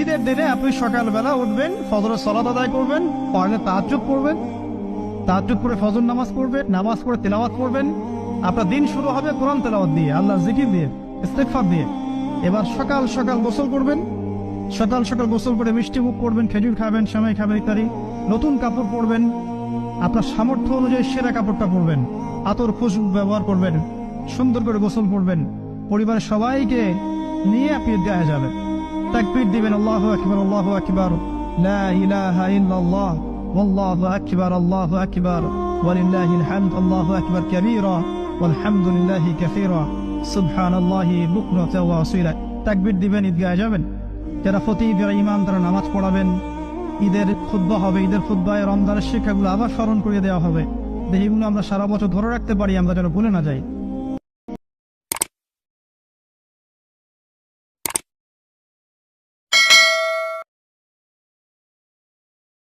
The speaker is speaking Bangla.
ঈদের দিনে আপনি সকালবেলা উঠবেন, ফজরের সলাত আদায় করবেন পরে তাজ্জুদ করবেন তাজ্জুদ করে ফজর নামাজ পড়বেন, নামাজ পড়ে তেলাওয়াত করবেন। আপনার দিন শুরু হবে কোরআন তেলাওয়াত দিয়ে আল্লাহ জিকির দিয়ে, ইস্তেগফার দিয়ে। এবার সকাল সকাল গোসল করবেন, সকাল সকাল গোসল করে মিষ্টি মুখ করবেন, খেজুর খাবেন সময় খাবেন ইত্যাদি। নতুন কাপড় পরবেন, আপনার সামর্থ্য অনুযায়ী সেরা কাপড়টা পরবেন, আতর খুশবু ব্যবহার করবেন, সুন্দর করে গোসল করবেন। পরিবারের সবাইকে নিয়ে আপনি ঈদগাহে যাবেন। তাকবীর দিবেন আল্লাহু আকবার আল্লাহু আকবার লা ইলাহা ইল্লাল্লাহ ওয়াল্লাহু আকবার আল্লাহু আকবার ওয়ালিল্লাহিল হামদ আল্লাহু আকবার কাবীরা والحمد لله كثيرا سبحان الله بكرة وأصيلا তাকবীর দিবেন ঈদগাহে যাবেন যারা ফতি যারা ইমাম তারা নামাজ পড়াবেন ঈদের খুদ্া হবে ঈদের খুদ্ায় রমজানের শিক্ষাগুলো আবার স্মরণ করিয়ে দেওয়া হবে যে এগুলো আমরা সারা বছর ধরে রাখতে পারি আমরা যেন ভুলে না যাই